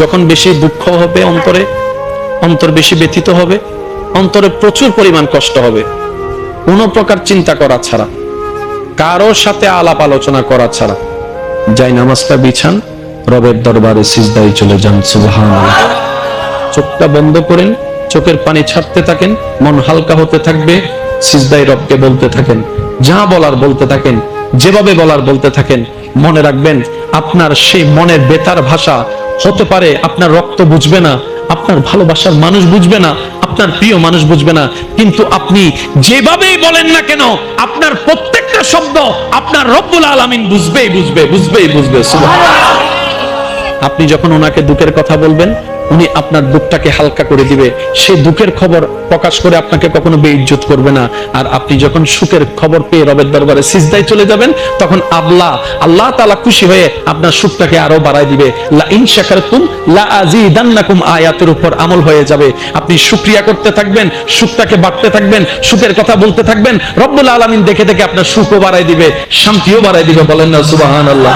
যখন বেশি দুঃখ হবে অন্তরে, অন্তর বেশি ব্যথিত হবে, অন্তরে প্রচুর পরিমাণ কষ্ট হবে। কোনো প্রকার চিন্তা করা ছাড়া কারোর সাথে আলাপ আলোচনা করা ছাড়া। যাই নামাজটা বিছান, রবের দরবারে সিজদাই চলে যান, সুবহানাল্লাহ। চোখটা বন্ধ করেন, চোখের পানি ছাড়তে থাকেন, মন হালকা হতে থাকবে সিজদাই রবকে বলতে থাকেন, যা বলার বলতে থাকেন, যেভাবে বলার বলতে থাকেন, মনে রাখবেন, আপনার সেই মনের বেতার ভাষা হতে পারে আপনার রক্ত বুঝবে না, আপনার ভালোবাসার মানুষ বুঝবে না, আপনার প্রিয় মানুষ বুঝবে না, কিন্তু আপনি যেভাবেই বলেন না কেন, আপনার প্রত্যেকটা শব্দ আপনার রব্বুল আলামিন বুঝবেই বুঝবে বুঝবেই বুঝবে আপনি যখন ওনাকে দুঃখের কথা বলবেন উনি আপনার দুঃখটাকে হালকা করে দিবে। সেই দুঃখের খবর প্রকাশ করে আপনাকে কখনো বেইজ্জত করবে না। আর আপনি যখন সুখের খবর পেয়ে রবের দরবারে সিজদায় চলে যাবেন, তখন আল্লাহ আল্লাহ তাআলা খুশি হয়ে আপনার সুখটাকে আরও বাড়ায় দিবে। লা ইন শাকারতুম লা আযীদান্নাকুম আয়াতের উপর আমল হয়ে যাবে। আপনি শুকরিয়া করতে থাকবেন, সুখটাকে বাড়তে থাকবেন, সুখের কথা বলতে থাকবেন, রব্বুল আলামিন দেখে দেখে আপনার সুখও বাড়ায় দিবে, শান্তিও বাড়ায় দিবে বলেন না, সুবহানাল্লাহ।